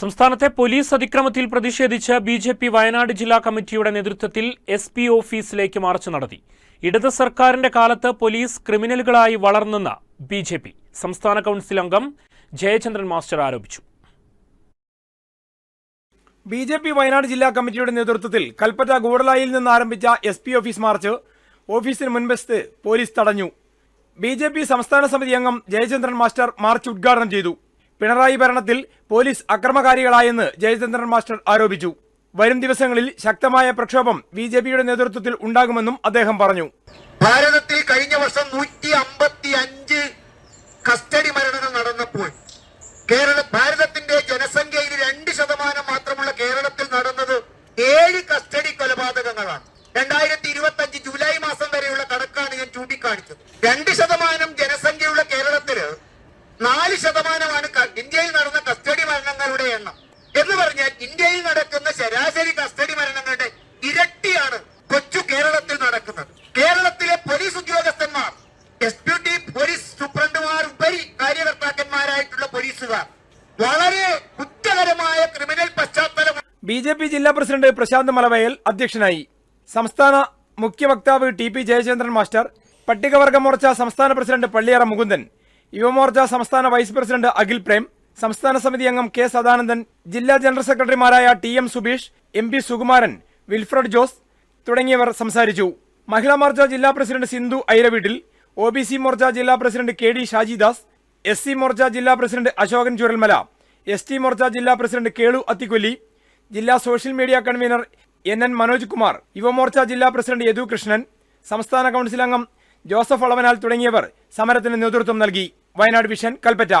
സംസ്ഥാനത്തെ പോലീസ് അതിക്രമത്തിൽ പ്രതിഷേധിച്ച് B J P Wayanad ജില്ലാ കമ്മിറ്റിയുടെ നേതൃത്വത്തിൽ എസ് പി ഓഫീസിലേക്ക് മാർച്ച് നടത്തി. ഇടത് സർക്കാരിന്റെ കാലത്ത് പോലീസ് ക്രിമിനലുകളായി വളർന്നെന്ന് ബി ജെ പി. സംസ്ഥാന കൗൺസിൽ അംഗം ജയചന്ദ്രൻ മാസ്റ്റർ ആരോപിച്ചു. ബി ജെ പി വയനാട് ജില്ലാ കമ്മിറ്റിയുടെ നേതൃത്വത്തിൽ കൽപ്പറ്റ ഗൂഡലായിൽ നിന്ന് ആരംഭിച്ച എസ് പി ഓഫീസ് മാർച്ച് ഓഫീസിന് മുൻവശത്ത് പോലീസ് തടഞ്ഞു. ബി ജെ പി സംസ്ഥാന സമിതി അംഗം ജയചന്ദ്രൻ മാസ്റ്റർ മാർച്ച് ഉദ്ഘാടനം ചെയ്തു. പിണറായി ഭരണത്തിൽ പോലീസ് അക്രമകാരികളായെന്ന് ജയചന്ദ്രൻ മാസ്റ്റർ ആരോപിച്ചു. വരും ദിവസങ്ങളിൽ ശക്തമായ പ്രക്ഷോഭം ബി ജെ പിയുടെ നേതൃത്വത്തിൽ ഉണ്ടാകുമെന്നും അദ്ദേഹം പറഞ്ഞു. ഭാരതത്തിൽ കഴിഞ്ഞ വർഷം നൂറ്റി അമ്പത്തി അഞ്ച് കസ്റ്റഡി മരണങ്ങൾ നടന്നപ്പോൾ കേരള ഭാരതത്തിന്റെ ജനസംഖ്യയിൽ രണ്ട് ശതമാനം മാത്രമുള്ള കേരളത്തിൽ നടന്നത് ഏഴ് കസ്റ്റഡി കൊലപാതകങ്ങളാണ്. രണ്ടായിരത്തി ഇരുപത്തി അഞ്ച് ജൂലൈ മാസം വരെയുള്ള കണക്കാണ് ഞാൻ ചൂണ്ടിക്കാണിച്ചത്. രണ്ട് ശതമാനം ജനസംഖ്യയുള്ള കേരളത്തിൽ നാല് ശതമാനമാണ് ക- ഇന്ത്യയിൽ നടന്ന കസ്റ്റഡി മരണങ്ങളുടെ എണ്ണം. എന്ന് പറഞ്ഞാൽ ഇന്ത്യയിൽ നടക്കുന്ന ശരാശരി കസ്റ്റഡി മരണങ്ങളുടെ ഇരട്ടിയാണ് കൊച്ചു കേരളത്തിൽ നടക്കുന്നത്. കേരളത്തിലെ പോലീസ് ഉദ്യോഗസ്ഥന്മാർ ഡെപ്യൂട്ടി പോലീസ് സൂപ്രണ്ടുമാർ ഉപരി കാര്യകർത്താക്കന്മാരായിട്ടുള്ള പോലീസുകാർ വളരെ കുറ്റകരമായ ക്രിമിനൽ പശ്ചാത്തലം ബി ജെ പി ജില്ലാ പ്രസിഡന്റ് പ്രശാന്ത് മലവയൽ അധ്യക്ഷനായി. സംസ്ഥാന മുഖ്യ വക്താവ് ടി പി ജയചന്ദ്രൻ മാസ്റ്റർ പട്ടികവർഗ മോർച്ച സംസ്ഥാന പ്രസിഡന്റ് പള്ളിയറ മുകുന്ദൻ യുവമോർച്ച സംസ്ഥാന വൈസ് പ്രസിഡന്റ് അഖിൽ പ്രേം സംസ്ഥാന സമിതി അംഗം കെ സദാനന്ദൻ ജില്ലാ ജനറൽ സെക്രട്ടറിമാരായ T M Subeesh M P Sukumaran Wilfred Jose തുടങ്ങിയവർ സംസാരിച്ചു. മഹിളാ മോർച്ച ജില്ലാ president Sindhu Airaveettil O B C Morcha ജില്ലാ president K D Shajidas S C Morcha ജില്ലാ president Ashokan Churalmala S T Morcha ജില്ലാ പ്രസിഡന്റ് കേളു അത്തിക്കൊല്ലി ജില്ലാ social media convener N N Manoj Kumar Yuvamorcha ജില്ലാ president Yadu Krishnan സംസ്ഥാന council അംഗം Joseph അളവനാൽ തുടങ്ങിയവർ സമരത്തിന് നേതൃത്വം നൽകി. വയനാട് വിഷൻ കൽപ്പറ്റ.